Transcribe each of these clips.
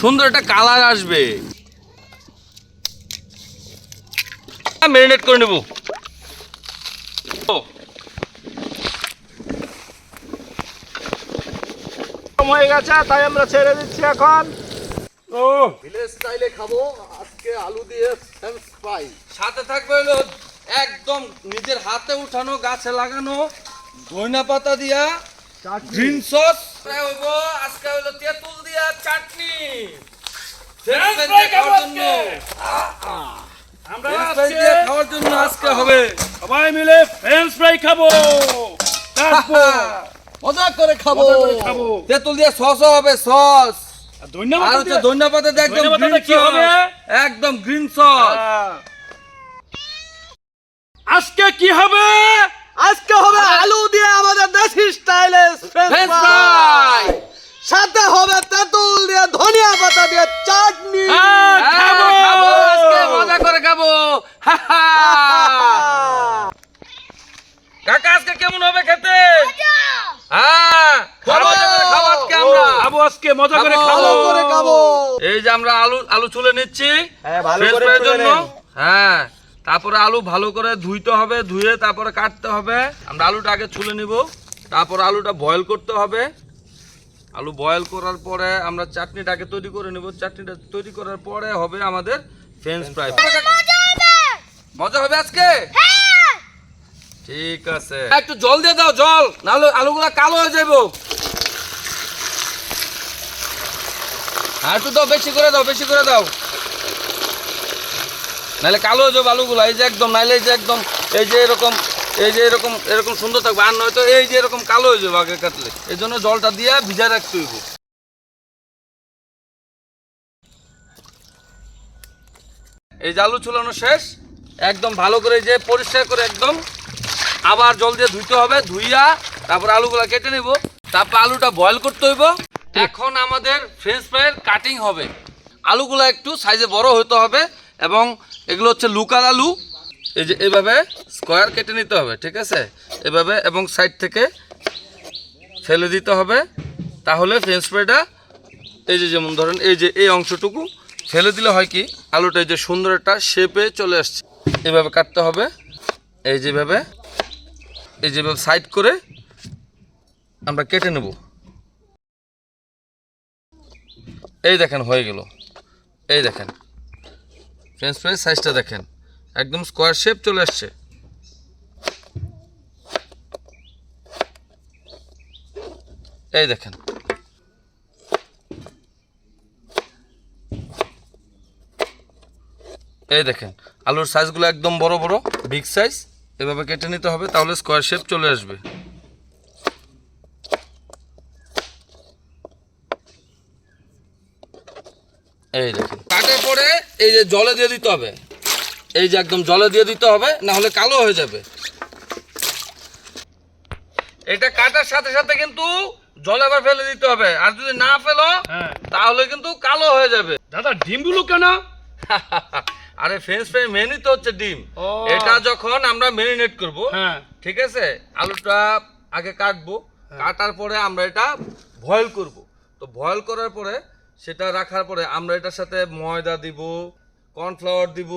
সুন্দর একটা কালার আসবে। মেরিনেট করে নেব। হয়ে গেছে তাই আমরা ছেড়ে দিচ্ছি এখন। ও! ভিলেজ স্টাইলে খাব আজকে আলু দিয়ে সাথে থাকবে একদম নিজের হাতে উঠানো গাছে লাগানো। ধইনা পাতা দিয়া গ্রিন সস হইব আজকে হলো তেঁতুল দিয়া চাটনি। French fry দিয়ে খাওয়ার জন্য। আমরা French fry আজকে দিয়ে খাওয়ার জন্য আজকে হবে। সবাই মিলে ফ্রেঞ্চ ফ্রাই খাব। কাটবো মজা করে খাব। মজা করে তেঁতুল দিয়ে সসও হবে সস ধন্যবাদ একদম কি হবে? একদম গ্রিন সস আজকে কি হবে? আজকে হবে আলু দিয়ে আমাদের দেশি স্টাইলে সাথে হবে তেঁতুল দিয়ে ধনিয়া পাতা দিয়ে চাটনি। হ্যাঁ, খাব খাব মজা করে খাব। কাকা আজকে কেমন হবে খেতে? হ্যাঁ আজকে মজা করে খাব। খাব করে খাব। এই যে আমরা আলু আলু চুলে নিচ্ছি। হ্যাঁ। হ্যাঁ তারপরে আলু ভালো করে ধুইতে হবে ধুয়ে তারপরে কাটতে হবে। আমরা আলুটা আগে ছুলে নিব তারপর আলুটা বয়েল করতে হবে। আলু বয়েল করার পরে আমরা চাটনিটাকে তৈরি করে নেব। চাটনিটা তৈরি করার পরে হবে আমাদের ফ্রেঞ্চ ফ্রাই মজা হবে! আজকে? ঠিক আছে। একটু জল দিয়ে দাও জল নাহলে আলুগুলো কালো হয়ে যাব আর একটু দাও বেশি করে দাও বেশি করে দাও। নাহলে কালো হয়ে যাবে আলুগুলা এই যে একদম নাহলে এই যে একদম এই যে এরকম এই যে এরকম এরকম সুন্দর থাকবে। আর নয়তো এই যে এরকম কালো হয়ে যাবে আগে কাটলে। এই জন্য জলটা দিয়ে ভিজা রাখতে হইব। এই যে আলু চুলানো শেষ। একদম ভালো করে যে পরিষ্কার করে একদম আবার জল দিয়ে ধুইতে হবে ধুইয়া তারপর আলুগুলা কেটে নেব। তারপর আলুটা বয়েল করতে হইব। এখন আমাদের ফ্রেঞ্চ ফ্রাইয়ের কাটিং হবে। আলুগুলো একটু সাইজে বড় হতে হবে এবং এগুলো হচ্ছে লুকার আলু। এই যে এভাবে স্কোয়ার কেটে নিতে হবে, ঠিক আছে? এভাবে এবং সাইড থেকে ফেলে দিতে হবে। তাহলে ফ্রেঞ্চ ফ্রাইটা, এই যে যেমন ধরেন, এই যে এই অংশটুকু ফেলে দিলে হয় কি, আলুটা এই যে সুন্দর একটা শেপে চলে আসছে। এভাবে কাটতে হবে। এই যেভাবে এই যেভাবে সাইড করে আমরা কেটে নেব। এই দেখেন, হয়ে গেল। এই দেখেন ফ্রেঞ্চ ফ্রাই সাইজটা দেখেন। একদম স্কোয়ার শেপ চলে আসছে। এই দেখেন। এই দেখেন, আলুর সাইজগুলো একদম বড় বড় বিগ সাইজ এভাবে কেটে নিতে হবে, তাহলে স্কোয়ার শেপ চলে আসবে। এই দেখেন। কাটার পরে এই যে জলে দিয়ে দিতে হবে। এই যে একদম জলে দিয়ে দিতে হবে না হলে কালো হয়ে যাবে। এটা কাটার সাথে সাথে কিন্তু জলে আবার ফেলে দিতে হবে। আর যদি না ফেলো হ্যাঁ। তাহলে কিন্তু কালো হয়ে যাবে। দাদা ডিমগুলো কেন? আরে ফ্রেঞ্চ ফ্রাই মেনই তো হচ্ছে ডিম। এটা যখন আমরা মেরিনেট করব হ্যাঁ। ঠিক আছে? আলুটা আগে কাটবো। কাটার পরে আমরা এটা বয়েল করব। তো বয়েল করার পরে সেটা রাখার পরে আমরা এটার সাথে ময়দা দিব কর্নফ্লাওয়ার দিব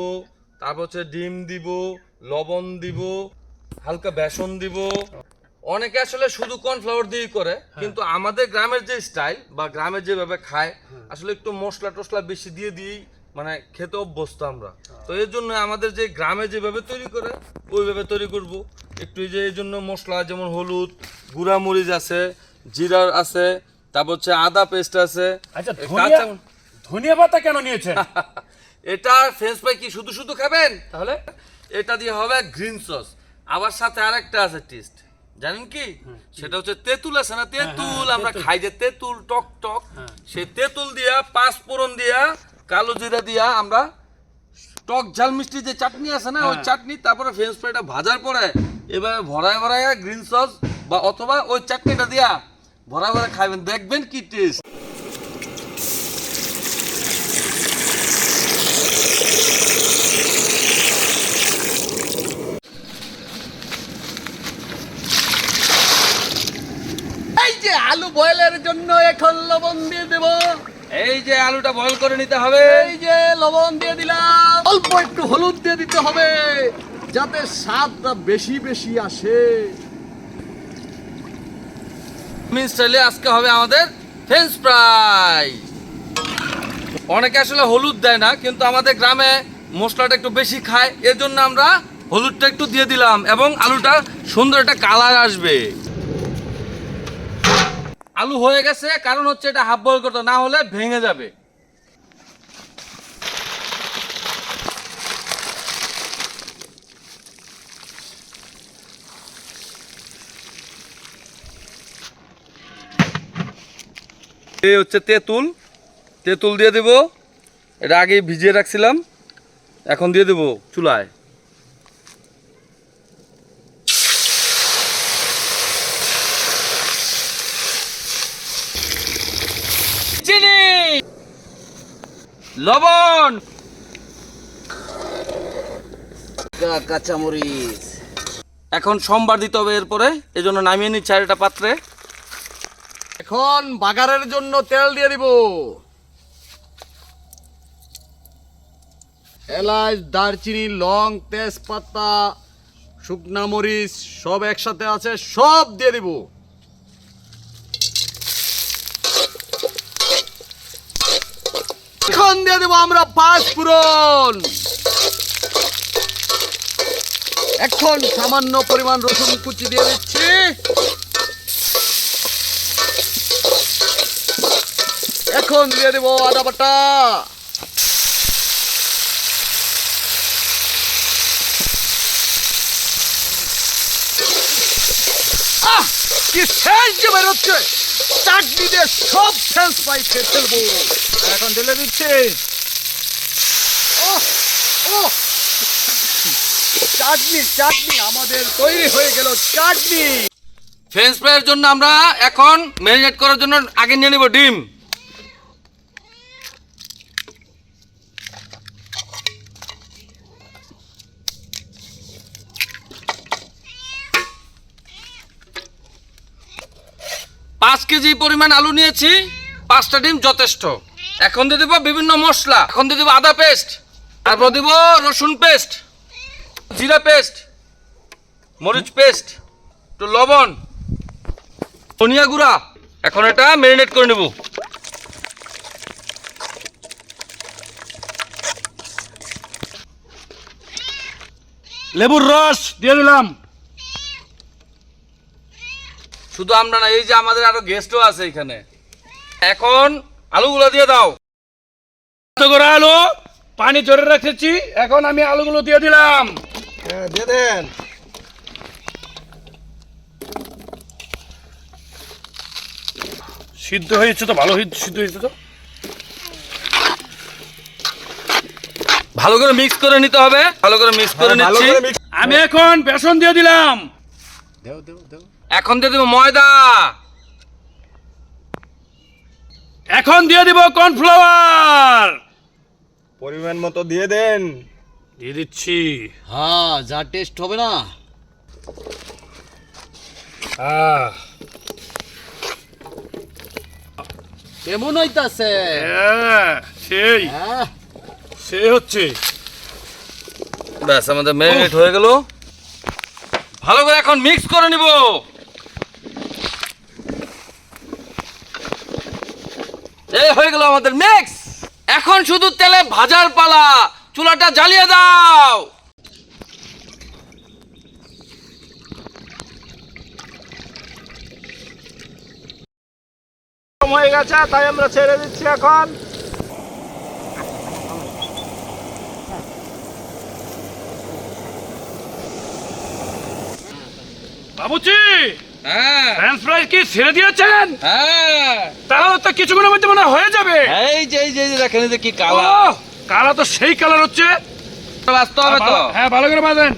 তারপর হচ্ছে ডিম দিব লবণ দিব হালকা বেসন দিব। অনেকে আসলে শুধু কর্নফ্লাওয়ার দিয়েই করে কিন্তু আমাদের গ্রামের যে স্টাইল বা গ্রামের যেভাবে খায় আসলে একটু মশলা টসলা বেশি দিয়ে দিয়েই মানে খেতে অভ্যস্ত আমরা। তো এর জন্য আমাদের যে গ্রামে যেভাবে তৈরি করে ওইভাবে তৈরি করব। একটু এই যে এই জন্য মশলা যেমন হলুদ গুঁড়া মরিচ আছে জিরার আছে তারপর হচ্ছে আদা পেস্ট আছে। আচ্ছা ধনিয়া ধনিয়া পাতা কেন নিয়েছেন? এটা ফ্রেঞ্চ ফ্রাই কি শুধু শুধু খাবেন? তাহলে? এটা দিয়ে হবে গ্রিন সস আবার সাথে আরেকটা আছে টেস্ট জানেন কি? সেটা হচ্ছে তেঁতুল আছে না? তেঁতুল আমরা খাই যে তেঁতুল টক টক। সেই তেঁতুল দিয়া পাঁচ ফোড়ন দিয়া কালো জিরা দিয়া আমরা টক ঝাল মিষ্টি যে চাটনি আছে না ওই চাটনি তারপরে ফ্রেঞ্চ ফ্রাইটা ভাজার পরে এভাবে ভরায় ভরায় গ্রিন সস বা অথবা ওই চাটনিটা দিয়া ভরা ভরা খাবেন দেখবেন কি টেস্ট আলু বয়েলের জন্য এখন লবণ দিয়ে দেব। এই যে আলুটা বয়ল করে নিতে হবে। এই যে লবণ দিয়ে দিলাম। অল্প একটু হলুদ দিয়ে দিতে হবে যাতে স্বাদটা বেশি বেশি আসে। মিন স্টাইলে আজকে হবে আমাদের ফ্রেঞ্চ ফ্রাই অনেকে আসলে হলুদ দেয় না, কিন্তু আমাদের গ্রামে মশলাটা একটু বেশি খায় এর জন্য আমরা হলুদটা একটু দিয়ে দিলাম এবং আলুটা সুন্দর একটা কালার আসবে। আলু হয়ে গেছে, কারণ হচ্ছে এটা হাফ বয়েল করতো না হলে ভেঙে যাবে। এই হচ্ছে তেঁতুল। তেঁতুল দিয়ে দেব। এটা আগে ভিজিয়ে রাখছিলাম। এখন দিয়ে দেব চুলায়। চিনি! লবণ! কাঁচামরিচ। এখন সোমবার দিতে হবে এরপরে। এই জন্য নামিয়ে নিচ্ছি আর একটা পাত্রে। এখন বাগারের জন্য তেল দিয়ে দিব। এলাচ, দারচিনি, লং, তেজপাতা, শুকনা মরিচ, সব একসাথে আছে, সব দিয়ে দিব। এখন দিয়ে দেবো আমরা পাঁচ ফুরন এখন সামান্য পরিমাণ রসুন কুচি দিয়ে দিচ্ছি। এখন দিয়ে দেবো আদা বাটা। কি সেন্ট বেরোচ্ছে। চাটনি দিয়ে সব ফ্রেঞ্চ ফ্রাই খেয়ে ফেলব। এখন ঢেলে দিচ্ছি। ও চাটনি চাটনি আমাদের তৈরি হয়ে গেল, চাটনি। ফ্রেঞ্চ ফ্রাইয়ের জন্য আমরা এখন ম্যারিনেট করার জন্য আগে নিয়ে নেব ডিম। পাঁচ কেজি পরিমাণ আলু নিয়েছি, পাঁচটা ডিম যথেষ্ট। এখন দিয়ে দেবো বিভিন্ন মশলা, এখন দিয়ে দেবো আদা পেস্ট, তারপর দিব রসুন পেস্ট, জিরা পেস্ট, মরিচ পেস্ট, একটু লবণ, ধনিয়া গুঁড়া। এখন এটা ম্যারিনেট করে নেব। লেবুর রস দিয়ে দিলাম। শুধু আমরা না এই যে আমাদের আরও গেস্টও আছে এখানে। এখন আলুগুলো দিয়ে দাও। করে আলু পানি জোরে রেখেছি এখন আমি আলুগুলো দিয়ে দিলাম। হ্যাঁ দিয়ে দেন। সিদ্ধ হয়েছে তো ভালো হয়ে- সিদ্ধ হয়েছে তো। ভালো করে মিক্স করে নিতে হবে। ভালো করে মিক্স করে নিচ্ছি। আমি এখন বেসন দিয়ে দিলাম। দেও দেও দেও। এখন দিয়ে দেবো ময়দা। এখন দিয়ে দিব কর্নফ্লাওয়ার। পরিমাণ মতো দিয়ে দেন। দিয়ে দিচ্ছি। হ্যাঁ যা টেস্ট হবে না। আহ, কেমন হইতাছে? হ্যাঁ, সেই। হ্যাঁ। সেই হচ্ছে। ব্যাস আমাদের ম্যারিনেট হয়ে গেল। ভালো করে এখন মিক্স করে নিব। গেল আমাদের মিক্স এখন শুধু তেলে ভাজার পালা। চুলাটা জ্বালিয়ে দাও। হয়ে গেছে তাই আমরা ছেড়ে দিচ্ছি এখন। বাবুচি হ্যাঁ। ফ্রেঞ্চ ফ্রাই কি ছেড়ে দিয়েছেন? হ্যাঁ। তাহলে তো কিছুক্ষণের মধ্যে হয় হয়ে যাবে। এই যে এই যে দেখেন এই যে কি কালার। কালা তো সেই কালার হচ্ছে। বাঁচতে হবে তো। হ্যাঁ ভালো করে বাঁধেন।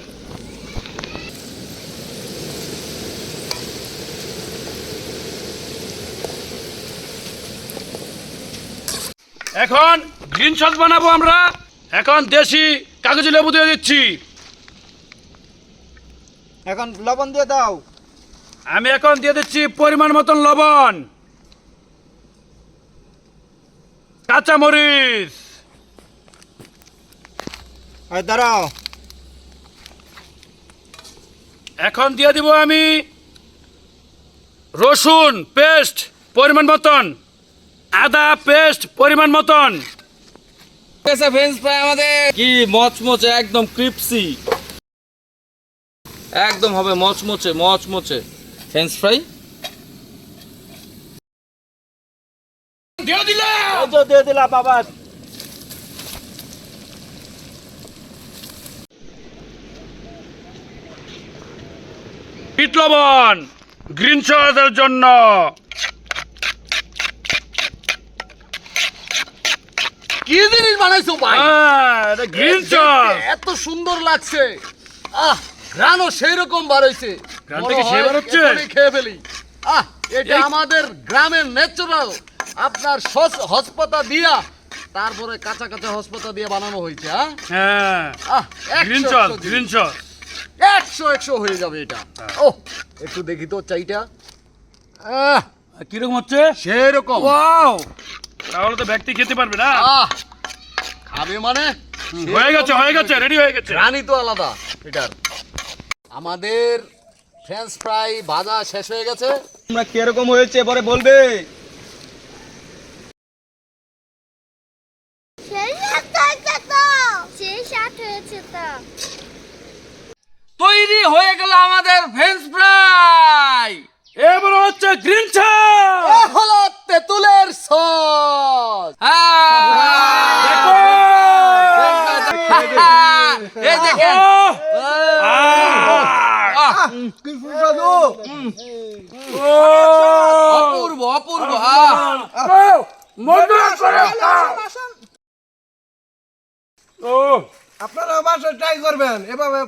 এখন গ্রিন সস বানাবো আমরা। এখন দেশি কাগজি লেবু দিয়ে দিচ্ছি। এখন লবণ দিয়ে দাও। আমি এখন দিয়ে দিচ্ছি পরিমাণ মতন লবণ। কাঁচামরিচ! আর দাঁড়াও। এখন দিয়ে দিব আমি রসুন পেস্ট পরিমাণ মতন আদা পেস্ট পরিমাণ মতন। এসে ফ্রেঞ্চ ফ্রাই আমাদের। কি মচমচে একদম ক্রিপসি। একদম হবে মচমচে মচমচে। ফ্রেঞ্চ ফ্রাই দিয়ে দিলাম। এই তো দিয়ে দিলা বাবা লবণ গ্রিন সসের জন্য। কি জিনিস বানাইছো ভাই? গ্রিন সস এত সুন্দর লাগছে। আহ গ্রানও সেই রকম বার হইছে গ্রান থেকে বার হচ্ছে? খেয়ে ফেলি। আহ এটা আমাদের গ্রামের ন্যাচারাল আপনার হসপাতা দিয়া তারপরে কাঁচা কাঁচা হসপাতা দিয়ে বানানো হয়েছে হ্যাঁ? হ্যাঁ। একশো একশো হয়ে যাবে এটা। হ্যাঁ। ও একটু দেখি তো চাইটা। আহ কীরকম হচ্ছে? সেই রকম ওয়াও তাহলে তো ব্যক্তি খেতে পারবে না। আহ খাবে মানে? হয়ে গেছে হয়ে গেছে রেডি হয়ে গেছে। রানী তো আলাদা এটার। আমাদের ফ্রেঞ্চ ফ্রাই ভাজা শেষ হয়ে গেছে। তোমরা কীরকম হয়েছে এবারে বলবে সেই সাত হয়েছে তো সেই সাত হয়েছে তো তৈরি হয়ে গেল আমাদের ফ্রেঞ্চ ফ্রাই এবার হচ্ছে গ্রিন এ হলো তেঁতুলের সস এই দেখেন। অপূর্ব অপূর্ব আপনারা বাসায় ট্রাই করবেন। এভাবে